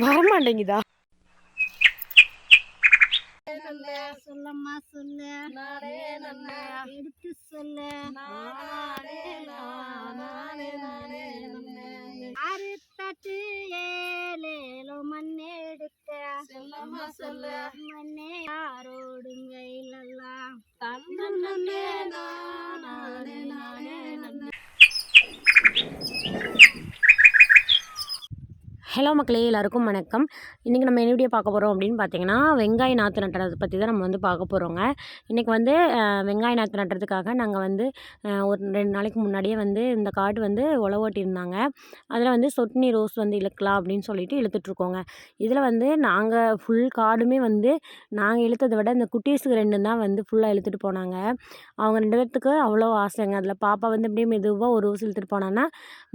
வரமாட்டேங்குதா? சொல்லம்மா சொல்லு. எடுத்து சொல்லு. நானே நானே நானே ஆறு தட்டு ஏழேலோ மண்ணே எடுக்க. சொல்லம்மா சொல்லு. மண்ணே யாரோடுங்க இல்லல்லாம் தன்னே நானே நானே நன்னே ஹலோ மக்களே எல்லாருக்கும் வணக்கம். இன்றைக்கி நம்ம என்ன வீடியோ பார்க்க போகிறோம் அப்படின்னு பார்த்தீங்கன்னா வெங்காய நாற்று நட்டுறதை பற்றி தான் நம்ம வந்து பார்க்க போகிறோங்க இன்றைக்கி வந்து வெங்காய நாற்று நட்டுறதுக்காக நாங்கள் வந்து ஒரு ரெண்டு நாளைக்கு முன்னாடியே வந்து இந்த காடு வந்து உழவு ஓட்டியிருந்தாங்க அதில் வந்து சொட்னி ரோஸ் வந்து இழுக்கலாம் அப்படின்னு சொல்லிட்டு இழுத்துட்ருக்கோங்க. இதில் வந்து நாங்கள் ஃபுல் காடுமே வந்து நாங்கள் இழுத்ததை விட இந்த குட்டீஸுக்கு ரெண்டு தான் வந்து ஃபுல்லாக இழுத்துட்டு போனாங்க. அவங்க ரெண்டு பேர்த்துக்கு அவ்வளோ ஆசைங்க. அதில் பாப்பா வந்து அப்படியே மெதுவாக ஒரு ரோஸ் இழுத்துட்டு போனான்னா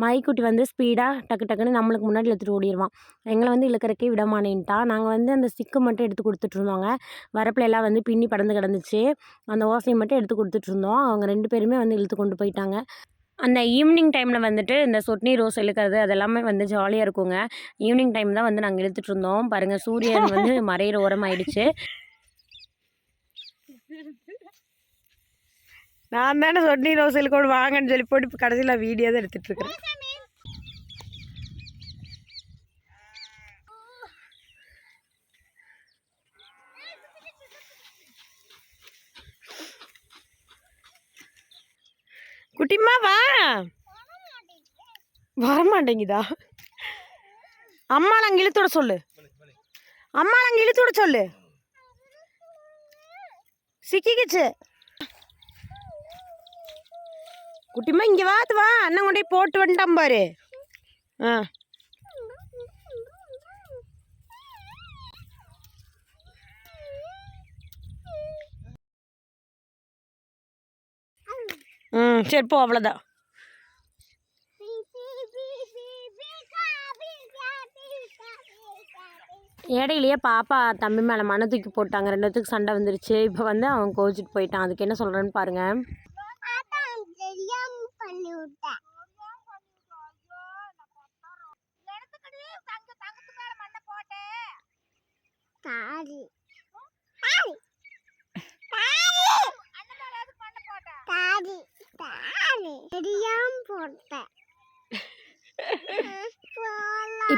மைக்குட்டி வந்து ஸ்பீடாக டக்கு டக்குன்னு நம்மளுக்கு முன்னாடி இழுத்துட்டு ஓடிடுவான் எங்களை வந்து இழுக்கிறக்கே விடமானேன்ட்டா நாங்கள் வந்து அந்த ஸ்டிக்கு மட்டும் எடுத்து கொடுத்துட்ருந்தோங்க வரப்பில் எல்லாம் வந்து பின்னி பறந்து கிடந்துச்சு. அந்த ஓசையை மட்டும் எடுத்து கொடுத்துட்ருந்தோம் அவங்க ரெண்டு பேருமே வந்து இழுத்து கொண்டு போயிட்டாங்க. அந்த ஈவினிங் டைமில் வந்துட்டு இந்த சொட்னி ரோஸ் இழுக்கிறது அதெல்லாமே வந்து ஜாலியாக இருக்குங்க. ஈவினிங் டைம் தான் வந்து நாங்கள் இழுத்துட்டு இருந்தோம். பாருங்கள் சூரியன் வந்து மறையிற ஓரமாயிடுச்சு. நான் தானே சொட்னி ரோஸ் இழுக்கோடு வாங்கன்னு சொல்லி போட்டு கடைசியில் வீடியோ தான் எடுத்துகிட்டு குட்டிம்மா வா. வரமாட்டேங்குதா? அம்மா நாங்கள் இழுத்துட சொல்லு. அம்மா நாங்கள் இழுத்துட சொல்லு. சிக்கிக்கிச்சு. குட்டிம்மா இங்கே வாத்து வா. அண்ணன் கொண்டே போட்டு வந்துட்டான் பாரு. ஆ. ம் சரி போ அவ்வளோதான் இடையிலேயே பாப்பா தம்பி மேலே மன தூக்கி போட்டாங்க. ரெண்டுத்துக்கு சண்டை வந்துருச்சு. இப்போ வந்து அவன் கோச்சிட்டு போயிட்டான். அதுக்கு என்ன சொல்கிறேன்னு பாருங்கள்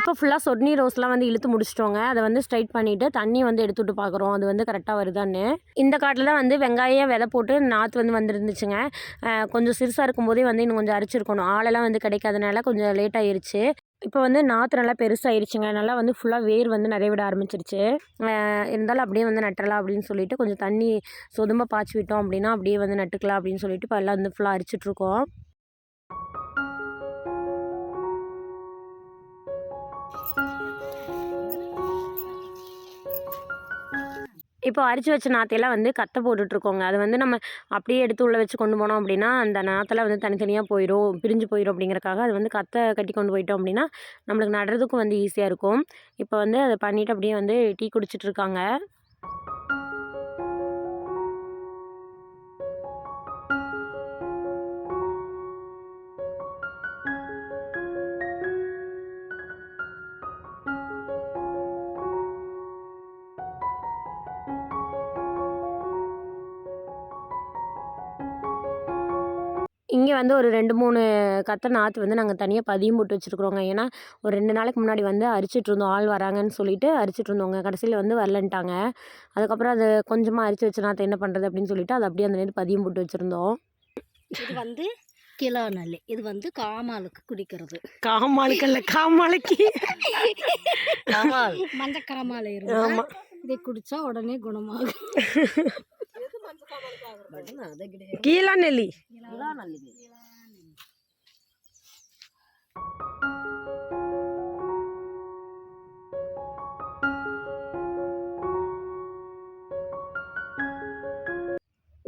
இப்போ ஃபுல்லாக சொட்னி ரோஸ்லாம் வந்து இழுத்து முடிச்சிட்டோங்க. அதை வந்து ஸ்ட்ரைட் பண்ணிவிட்டு தண்ணி வந்து எடுத்துவிட்டு பார்க்குறோம் அது வந்து கரெக்டாக வருதான்னு. இந்த காட்டில் தான் வந்து வெங்காயம் விதை போட்டு நாற்று வந்து வந்துருந்துச்சுங்க. கொஞ்சம் சிறுசாக இருக்கும்போதே வந்து இன்னும் கொஞ்சம் அரிச்சிருக்கணும். ஆளெல்லாம் வந்து கிடைக்காதனால கொஞ்சம் லேட் ஆயிருச்சு. இப்போ வந்து நாற்று நல்லா பெருசாகிருச்சுங்க நல்லா வந்து ஃபுல்லாக வேர் வந்து நிறைய விட ஆரம்பிச்சிருச்சு. இருந்தாலும் அப்படியே வந்து நட்டுறலாம் அப்படின்னு சொல்லிட்டு கொஞ்சம் தண்ணி சொதும்ப பாய்ச்சி விட்டோம் அப்படின்னா அப்படியே வந்து நட்டுக்கலாம் அப்படின்னு சொல்லிட்டு இப்போ எல்லாம் வந்து ஃபுல்லாக அரிச்சிட்ருக்கோம் இப்போ அரிச்சு வச்ச நாத்தையெல்லாம் வந்து கத்தை போட்டுட்ருக்கோங்க. அது வந்து நம்ம அப்படியே எடுத்து உள்ளே வச்சு கொண்டு போனோம் அப்படின்னா அந்த நாத்தெல்லாம் வந்து தனித்தனியாக போயிடும் பிரிஞ்சு போயிடும் அப்படிங்கறக்காக அது வந்து கத்தை கட்டி கொண்டு போயிட்டோம் அப்படின்னா நம்மளுக்கு நடுறதுக்கும் வந்து ஈஸியாக இருக்கும். இப்போ வந்து அதை பண்ணிவிட்டு அப்படியே வந்து டீ குடிச்சிட்டு இங்கே வந்து ஒரு ரெண்டு மூணு கத்தை நாற்று வந்து நாங்கள் தனியாக பதியம் போட்டு வச்சுருக்குறோங்க. ஏன்னா ஒரு ரெண்டு நாளைக்கு முன்னாடி வந்து அரிச்சிட்டு இருந்தோம். ஆள் வராங்கன்னு சொல்லிட்டு அரிச்சிட்டு இருந்தோங்க கடைசியில் வந்து வரலன்ட்டாங்க. அதுக்கப்புறம் அது கொஞ்சமாக அரிச்சு வச்ச நாற்று என்ன பண்ணுறது அப்படின்னு சொல்லிட்டு அதை அப்படியே அந்த நேரம் பதியம் போட்டு வச்சுருந்தோம். இது வந்து கிலோ நல்லி இது வந்து காமாலுக்கு குடிக்கிறது. காமாளுக்கல்ல காமாளைக்கு. மஞ்ச காமாலை ஆமாம் இதை குடிச்சா உடனே குணமாகும். கீழா நெல்லி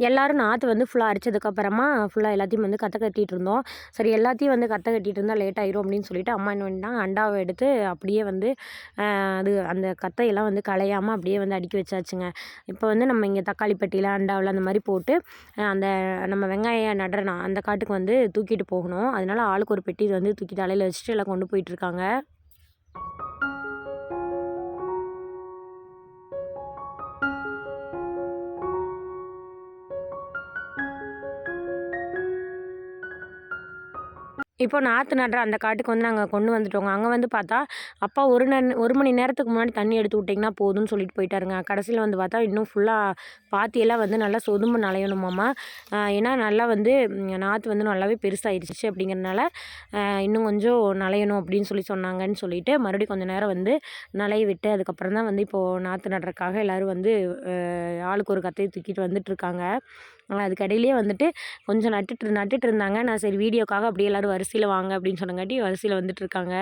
எல்லாரும் நாற்று வந்து ஃபுல்லாக அரிச்சதுக்கப்புறமா ஃபுல்லாக எல்லாத்தையும் வந்து கற்ற கட்டிகிட்டு இருந்தோம். சரி எல்லாத்தையும் வந்து கற்ற கட்டிகிட்டு இருந்தால் லேட் ஆயிரும் அப்படின்னு சொல்லிட்டு அம்மா என்ன பண்ணிட்டாங்க அண்டாவை எடுத்து அப்படியே வந்து அது அந்த கத்தையெல்லாம் வந்து களையாமல் அப்படியே வந்து அடுக்கி வச்சாச்சுங்க. இப்போ வந்து நம்ம இங்கே தக்காளி பெட்டியில் அண்டாவில் அந்த மாதிரி போட்டு அந்த நம்ம வெங்காயம் நடுற நா- அந்த காட்டுக்கு வந்து தூக்கிட்டு போகணும். அதனால் ஆளுக்கு ஒரு பெட்டி வந்து தூக்கி தலையில் வச்சுட்டு எல்லாம் கொண்டு போயிட்டுருக்காங்க இப்போ நாற்று நடுற அந்த காட்டுக்கு வந்து நாங்கள் கொண்டு வந்துட்டோங்க. அங்கே வந்து பார்த்தா அப்பா ஒரு நன் ஒரு மணி நேரத்துக்கு முன்னாடி தண்ணி எடுத்து விட்டிங்கன்னா போதும்னு சொல்லிட்டு போயிட்டாருங்க. கடைசியில் வந்து பார்த்தா இன்னும் ஃபுல்லாக பாத்தியெல்லாம் வந்து நல்லா சொதும்பு நலையணுமாம்மா ஏன்னா நல்லா வந்து நாற்று வந்து நல்லாவே பெருசாகிடுச்சு அப்படிங்கிறனால இன்னும் கொஞ்சம் நலையணும் அப்படின்னு சொல்லி சொன்னாங்கன்னு சொல்லிட்டு மறுபடியும் கொஞ்சம் நேரம் வந்து நலைய விட்டு அதுக்கப்புறம் தான் வந்து இப்போது நாற்று நடுறதுக்காக எல்லோரும் வந்து ஆளுக்கு ஒரு கத்தையை தூக்கிட்டு வந்துட்டுருக்காங்க. அதுக்கடையிலேயே வந்துட்டு கொஞ்சம் நட்டுட்டு நட்டுட்டு இருந்தாங்க. நான் சரி வீடியோக்காக அப்படியே எல்லோரும் வரிசையில் வாங்க அப்படின்னு சொன்னங்காட்டி வரிசையில் வந்துட்டு இருக்காங்க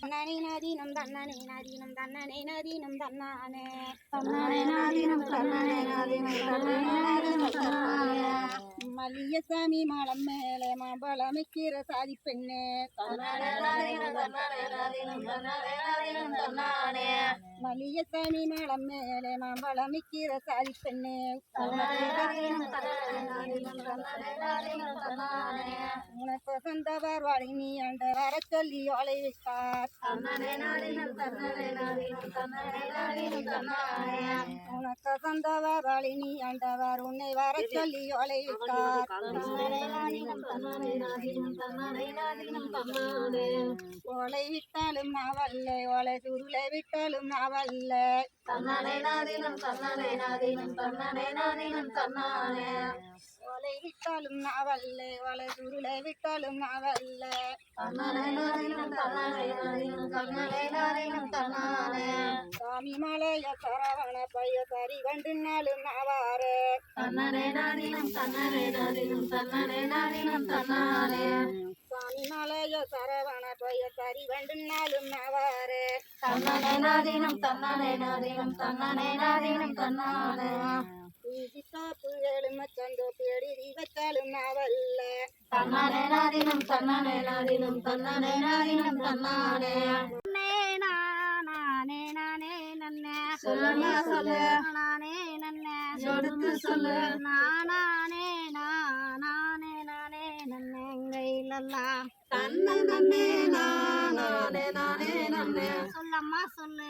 நாரினம் தன்னானே மல்லிய சாமி நாரினம் தன்னானே தன்னானாரினம் தன்னானே மாலம் மேலே சாதி பெண்ணு தன்னானே மல்லியசாமி மாலம் மேலே மாம்பழமிக்கிற சாதி பெண்ணே உனக்கு சொந்தவர் வாழை நீ அண்ட வர சொல்லி ஓலை வைத்தார் உனக்கு சொந்தவர் வாழை நீ அண்டவர் உன்னை வர சொல்லி ஓலை வைத்தார் ஓலை விட்டாலும் நாவல்ல ஓலை சுருளை விட்டாலும் நாவல்ல ஓலை விட்டாலும் நாவல்ல ஓலை சுருளை விட்டாலும் நாவல்ல சாமி மலைய சரவண பைய சரி கண்டுனாலும் நாவாரு சாமி மலைய சரவண பைய சரி கண்டுனாலும் நாவாரு காப்பு ஏழும சந்தோப்பு எழுதி வச்சாலும் நாவல்ல நானே நானே நன்னே சொல்லம்மா சொல்லு. நானே நன்னே எடுத்து சொல்லு. நானே சொல்லம்மா சொல்லு.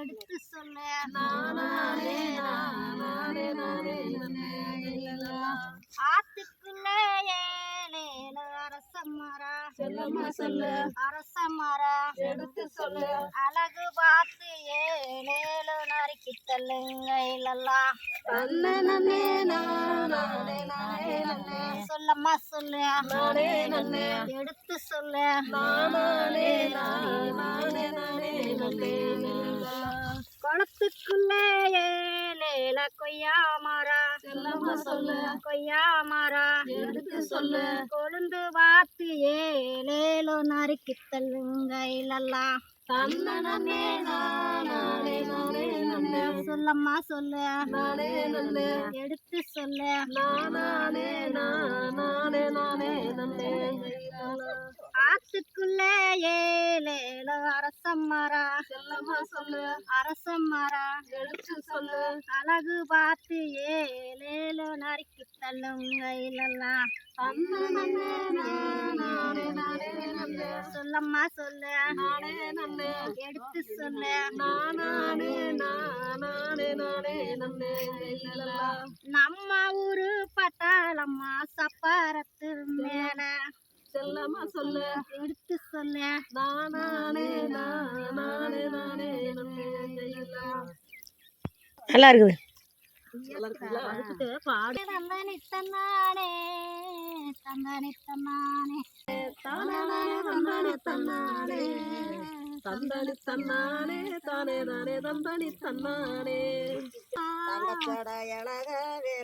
எடுத்து சொல்லு. நானே நானே நானே நன்னே ஆத்துக்குள்ள ஏழேழு அரச மரம் சொல்லம்மா சொல்லு. அரச மரம் எடுத்து சொல்லு. அழகு பார்த்து ஏழேழு நறுக்கி தள்ளுங்கையிலெல்லாம் தன்னை சொல்லம்மா சொல்லு எடுத்து சொல்லு குளத்துக்குள்ள ஏழேல கொய்யா சொல்லம்மா சொல்லு. கொய்யா மரம் எடுத்து சொல்லு. கொழுந்து பார்த்து ஏழேலோ நறுக்கி தள்ளுங்கையிலெல்லாம் தன்னை நானே நானே சொல்லம்மா சொல்லு. நானே எடுத்து சொல்லு. நானே நானே நானே நன்னே ஆத்துக்குள்ள ஏழேலோ அரச மரம் செல்லம்மா சொல்லு. அரச மரம் எடுத்து சொல்லு. அழகு பார்த்து ஏழேலோ நறுக்கி நானே நன்னே சொல்லம்மா சொல்லு. எடுத்து சொல்லு. நானே நானே நானே நம்ம ஊரு பட்டாளம்மா சப்பாரத்து மேல. செல்லம்மா சொல்லு. எடுத்து சொல்லு. நானே நானே நானே நல்லா இருக்குது. பாடு. தந்தானி தன்னானே தந்தானி தானே தந்தானே தன்னானே தந்தானி. தன்னானே தானே தானே தந்தானி தன்னானே தங்கச்சடையழக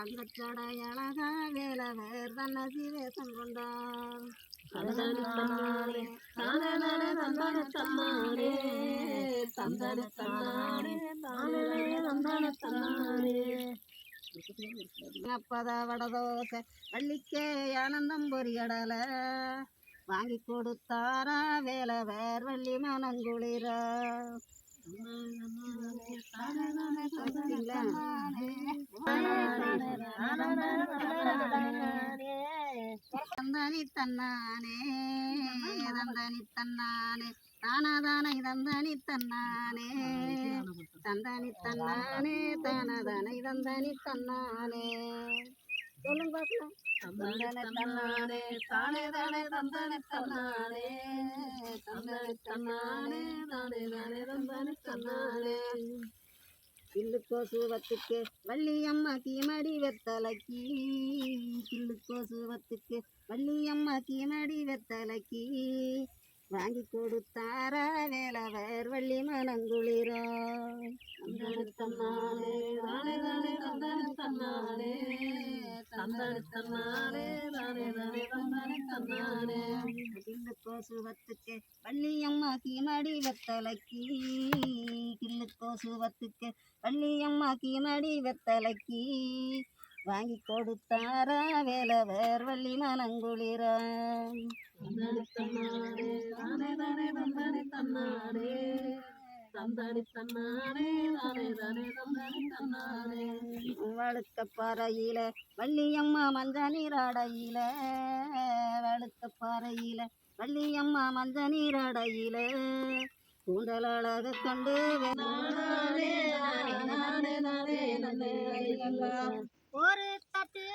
தங்கச்சடையழகா வேலவர் தன்ன சிவேசம் கொண்டார். தந்தனி தந்தானே தந்தனி தன்னானே தானே தானே தந்தானே தன்னானே அப்பத வடதோசை வள்ளிக்கே ஆனந்தம் பொரியடல வாங்கி கொடுத்தாரா வேலை வேர் வள்ளி மனங்குளிரா தந்தானி தன்னானே தந்தானி தன்னானே தானாதானை தந்தானி தன்னானே தந்தானி தன்னானே தானாதானை தந்தானி தன்னானே சொல்லுங்க பார்க்கலாம் தந்தானே தன்னானே தானே தானே தந்தானே தன்னானே தந்தானே தன்னானே தானே தானே தந்தானே தன்னானே கில்லுக்கோ சூவத்துக்கு வள்ளியம்மா கீமடி வெத்தலைக்கு. கில்லுக்கோ சூவத்துக்கு வள்ளியம்மா கீமடி வெத்தலைக்கு. வாங்கி கொடுத்தாரா வேலவர் வள்ளி மனங்குளிரோ. தன்னானே தானே தானே தந்தானே தன்னானே தானே தானே தன்னானே கில்லுக்கோ சூவத்துக்கு வள்ளியம்மா கீமடி வெத்தலைக்கு கில்லுக்கோ சூவத்துக்கு வள்ளியம்மா கீமடி வெத்தலைக்கு வாங்கி கொடுத்தாரா வேலவர் வள்ளி மனங்குளிரா. வழுக்க பாறையில வள்ளியம்மா மஞ்ச நீராடையில வழுக்க பாறையில வள்ளியம்மா மஞ்ச நீராடையில கூந்தல் அழக கண்டு ஒரு தட்டு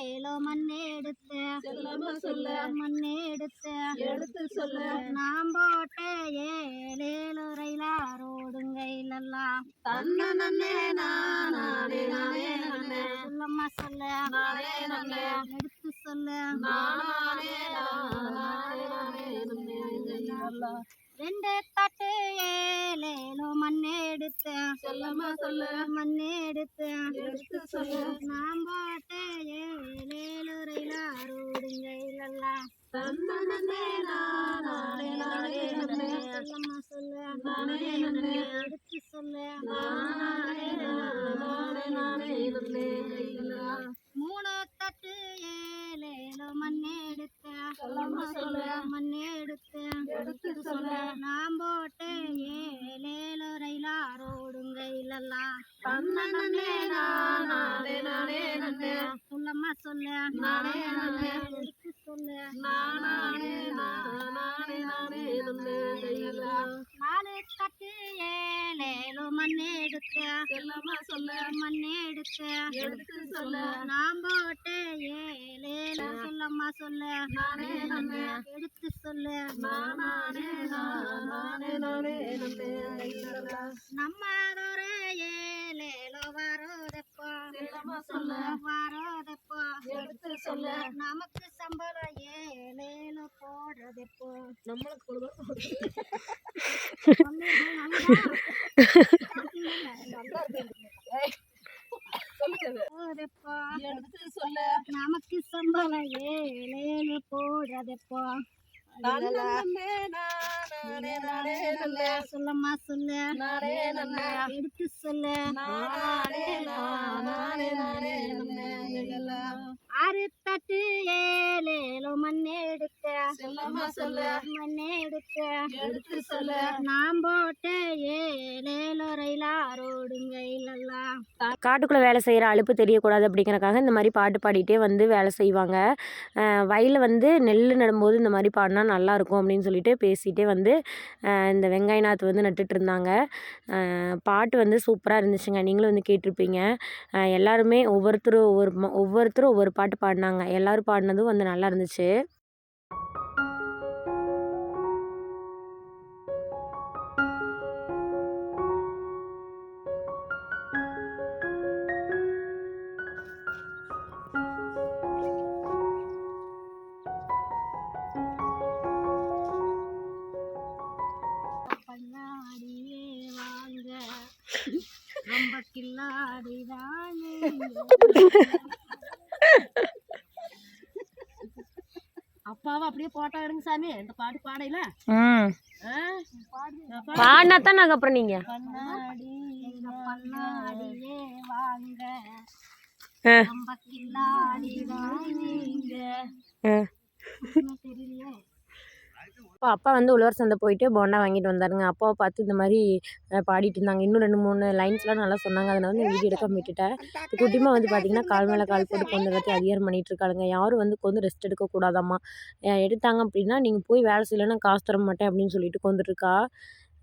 ஏலேலோ மண்ணெடுத்த செல்லம்மா சொல்ல. மண்ணெடுத்த எடுத்து சொல்ல. நாம் போட்ட ஏலேலோ ரயிலாரோடுங்கையிலெல்லாம் தன்ன நன்னே நானே நானே நானே சொல்லம்மா சொல்ல. நானே நானே எடுத்து சொல்ல. நானே நானே நானே நானே ரெண்டு தட்டு ஏலேலோ மண்ணெடுத்த செல்லம்மா சொல்ல. மண்ணெடுத்த எடுத்து சொல்ல. நாம் போட்ட ஏலேலோ ரயிலாரோடுங்கையிலெல்லாம் தன்ன நன்னே நானே நானே நானே. சொல்லம்மா சொல்ல. நானே நானே. எடுத்து சொல்ல. நானே நானே நானே. நானே மூணு தட்டு ஏலேலோ மண்ணெடுத்த சொல்லம்மா சொல்ல. மண்ணெடுத்த எடுத்து சொல்ல. நாம் போட்ட ஏலேலோ ரயிலாரோடுங்கையிலெல்லாம் தன்ன நன்னே நானே. நானே நானே சொல்லம்மா சொல்ல. நானே நானே எடுத்து சொல்ல. நானே நானே நானே நானே நாலு தட்டு ஏலேலோ மண்ணெடுத்த செல்லம்மா சொல்ல. மண்ணெடுத்த எடுத்து சொல்ல. நாம் போட்ட ஏலேலோ சொல்லம்மா சொல்ல. எடுத்து சொல்லு. நம்ம ஏலேலோ வரோதப்போ. வரோதப்போ. எடுத்து சொல்ல. நமக்கு சம்பளம் ஏலேலோ போடுறதப்போ. நம்மளுக்கு நமக்கு சம்பளம் ஏலேலோ போடுறதப்போ சொல்லம்மா சொல்லு. நானே நானே எடுத்து சொல்லு. நானே நானே நானே நானே ஆறு தட்டு ஏலேலோ மண்ணை எடுக்க. செல்லம்மா சொல்ல. மண்ணை எடுக்க. எடுத்து சொல்ல. நாம் போட்ட ரயிலாரோடுங்க இல்லல்லாம் காட்டுக்குள்ளே வேலை செய்கிற அலுப்பு தெரியக்கூடாது அப்படிங்கறக்காக இந்த மாதிரி பாட்டு பாடிட்டே வந்து வேலை செய்வாங்க. வயலில் வந்து நெல் நடும்போது இந்த மாதிரி பாடினா நல்லாயிருக்கும் அப்படின்னு சொல்லிட்டு பேசிகிட்டே வந்து இந்த வெங்காய நாற்று வந்து நட்டுட்டு இருந்தாங்க பாட்டு வந்து சூப்பராக இருந்துச்சுங்க. நீங்களும் வந்து கேட்டிருப்பீங்க. எல்லாருமே ஒவ்வொருத்தரும் ஒவ்வொரு ஒவ்வொருத்தரும் ஒவ்வொரு பாட்டு பாடினாங்க. எல்லோரும் பாடினதும் வந்து நல்லா இருந்துச்சு. அப்பாவை அப்படியே போட்டோ எடுங்க சாமி. இந்த பாட்டு பாடையில. பாடினா தான் நாங்கள் அப்புறம் பண்ணாடியே வாங்க ஆ நம்ம கில்லாடி வாங்க ஆ தெரியலையே அப்போ அப்பா வந்து உழவர் சந்தை போயிட்டு போண்டா வாங்கிட்டு வந்தாருங்க. அப்பாவை பார்த்து இந்த மாதிரி பாடிட்டு இருந்தாங்க. இன்னும் ரெண்டு மூணு லைன்ஸ்லாம் நல்லா சொன்னாங்க. அதனால் வந்து வீடியோ எடுக்க விட்டுட்டேன். இப்போ குட்டிமா வந்து பார்த்தீங்கன்னா கால் மேலே கால் போட்டு கொண்டு எல்லாத்தையும் அதிகாரம் பண்ணிட்டு இருக்காளுங்க. யாரும் வந்து கொஞ்சம் ரெஸ்ட் எடுக்க கூடாதாம்மா. எடுத்தாங்க அப்படின்னா நீங்கள் போய் வேலை செய்யலைன்னா காசு தர மாட்டேன் அப்படின்னு சொல்லிட்டு கொண்டுருக்கா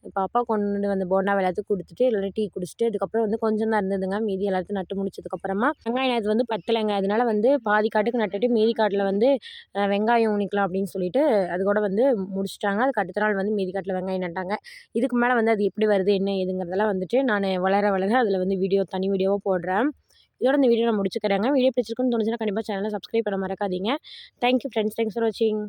இப்போ அப்பா கொண்டு வந்து போண்டா எல்லாத்தையும் கொடுத்துட்டு எல்லாரும் டீ குடிச்சிட்டு அதுக்கப்புறம் வந்து கொஞ்சம் தான் இருந்ததுங்க. மீதி எல்லாத்தையும் நட்டு முடிச்சதுக்கப்புறமா வெங்காயம் இது வந்து பத்தலைங்க. அதனால வந்து பாதி காட்டுக்கு நட்டுட்டு மீதி காட்டில் வந்து வெங்காயம் ஊனிக்கலாம் அப்படின்னு சொல்லிட்டு அது கூட வந்து முடிச்சிட்டாங்க. அதுக்கு அடுத்த நாள் வந்து மீதி காட்டில் வெங்காயம் நட்டாங்க. இதுக்கு மேலே வந்து அது எப்படி வருது என்ன ஏதுங்கிறதெல்லாம் வந்துட்டு நான் வளர வளர அதில் வந்து வீடியோ தனி வீடியோவாக போடுறேன். இதோட இந்த வீடியோ நான் முடிச்சுக்கிறேங்க. வீடியோ பிடிச்சிருக்குன்னு தோணுச்சுன்னா கண்டிப்பாக சேனலை சப்ஸ்கிரைப் பண்ண மறக்காதீங்க. தேங்க்யூ ஃப்ரெண்ட்ஸ் தேங்க்ஸ் ஃபார் வாட்சிங்